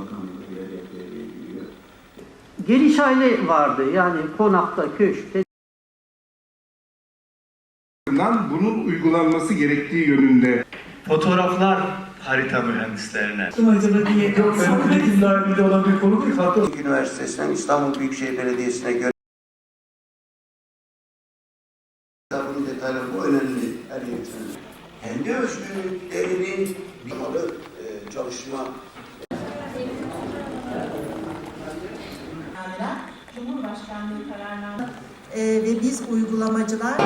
Bakanlığı devreye giriyor. Vardı yani konakta, köşkte. bunun uygulanması gerektiği yönünde Fotoğraflar harita mühendislerine. Üniversitesi'nden İstanbul Büyükşehir Belediyesi'ne göre bunun detayları bu önemli her için. Kendi özgürlüklerinin bir malı e, çalışma Cumhurbaşkanlığı kararname Ee, ve biz uygulamacılar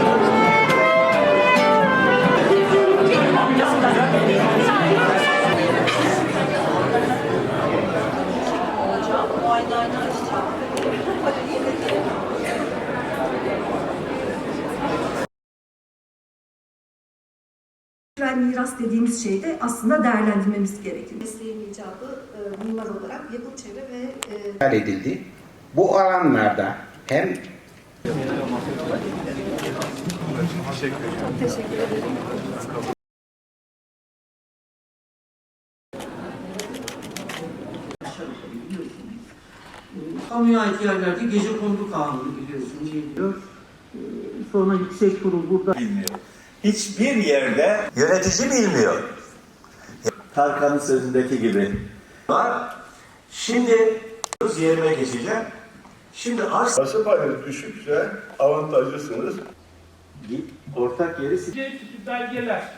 Kültürel miras dediğimiz şeyi de aslında değerlendirmemiz gerekiyor. Mesleğin icabı e, mimar olarak yapı çevre ve e, edildi. Bu alanlarda hem Kamuya ait yerlerde gece kondu kanunu biliyorsunuz geliyor. Ee, Sonra yüksek kurul burada Hiçbir yerde yönetici bilmiyor. Tarkan'ın sözündeki gibi. Var. Şimdi yerime geçeceğim. Şimdi arsa arsa payları düşükse avantajlısınız. ortak yeri belgeler.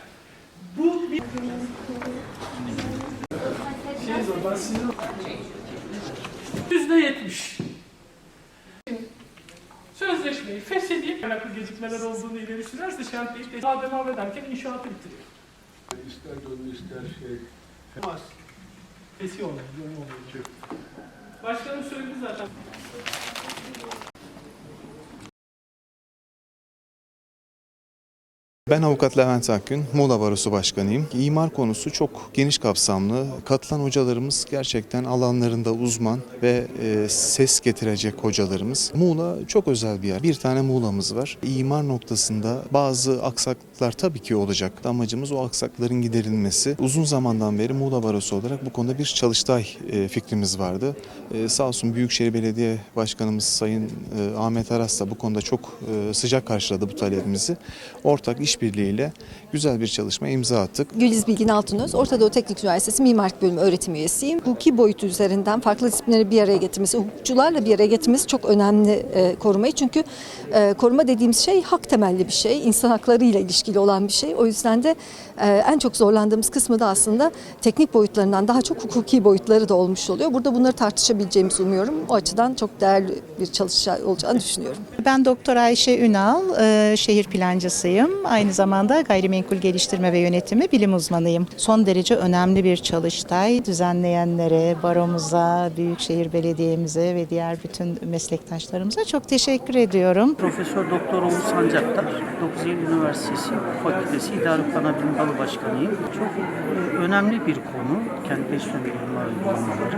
Bu bir... Yüzde yetmiş. Sözleşmeyi feshedip alakalı gecikmeler olduğunu ileri sürerse şartlayıp daha devam ederken inşaatı bitiriyor. İster dolu ister şey. Esi olmuyor, yoğun oluyor. Başkanım söyledi zaten. Ben avukat Levent Akgün, Muğla Barosu Başkanıyım. İmar konusu çok geniş kapsamlı. Katılan hocalarımız gerçekten alanlarında uzman ve e, ses getirecek hocalarımız. Muğla çok özel bir yer. Bir tane Muğla'mız var. İmar noktasında bazı aksaklıklar tabii ki olacak. Amacımız o aksakların giderilmesi. Uzun zamandan beri Muğla Barosu olarak bu konuda bir çalıştay e, fikrimiz vardı. E, sağ olsun Büyükşehir Belediye Başkanımız Sayın e, Ahmet Aras da bu konuda çok e, sıcak karşıladı bu talebimizi. Ortak işbirliğiyle güzel bir çalışma imza attık. Güliz Bilgin Altınöz, Orta Doğu Teknik Üniversitesi Mimarlık Bölümü öğretim üyesiyim. Hukuki boyutu üzerinden farklı disiplinleri bir araya getirmesi, hukukçularla bir araya getirmesi çok önemli e, korumayı. Çünkü e, koruma dediğimiz şey hak temelli bir şey, insan haklarıyla ilişkili olan bir şey. O yüzden de e, en çok zorlandığımız kısmı da aslında teknik boyutlarından daha çok hukuki boyutları da olmuş oluyor. Burada bunları tartışabileceğimizi umuyorum. O açıdan çok değerli bir çalışma olacağını düşünüyorum. Ben Doktor Ayşe Ünal, e, şehir plancısıyım. Aynı zamanda gayrimenkul geliştirme ve yönetimi bilim uzmanıyım. Son derece önemli bir çalıştay. Düzenleyenlere, baromuza, Büyükşehir Belediye'mize ve diğer bütün meslektaşlarımıza çok teşekkür ediyorum. Profesör Doktor Oğuz Sancaktar, 9 Eylül Üniversitesi Fakültesi İdari Kanabilim Dalı Başkanıyım. Çok e, önemli bir konu ve imar uygulamaları.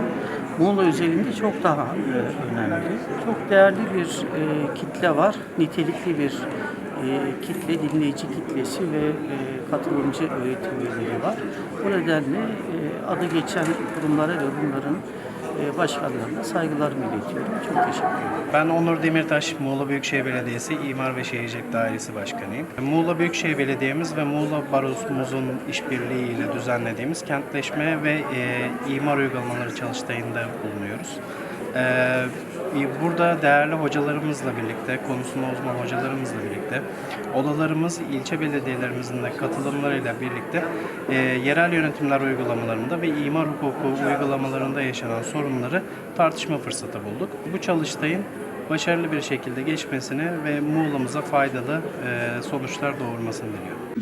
Muğla özelinde çok daha e, önemli. Çok değerli bir e, kitle var, nitelikli bir e, kitle, dinleyici kitlesi ve e, katılımcı öğretim üyeleri var. Bu nedenle e, adı geçen kurumlara ve bunların e, başkanlarına saygılarımı iletiyorum. Çok teşekkür ederim. Ben Onur Demirtaş, Muğla Büyükşehir Belediyesi İmar ve Şehircilik Dairesi Başkanıyım. Muğla Büyükşehir Belediye'miz ve Muğla Barosumuzun işbirliğiyle düzenlediğimiz kentleşme ve e, imar uygulamaları çalıştayında bulunuyoruz. E, burada değerli hocalarımızla birlikte, konusunda uzman hocalarımızla birlikte, odalarımız, ilçe belediyelerimizin de katılımlarıyla birlikte e, yerel yönetimler uygulamalarında ve imar hukuku uygulamalarında yaşanan sorunları tartışma fırsatı bulduk. Bu çalıştayın başarılı bir şekilde geçmesini ve Muğla'mıza faydalı e, sonuçlar doğurmasını diliyorum.